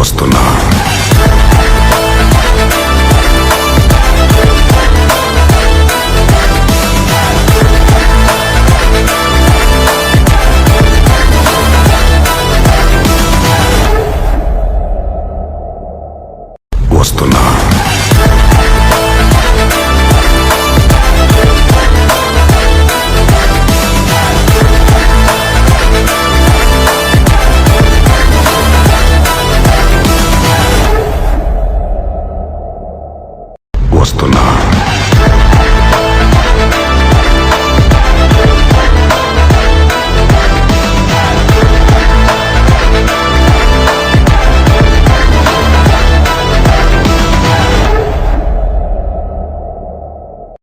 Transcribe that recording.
వస్తున్నా. వస్తున్నా.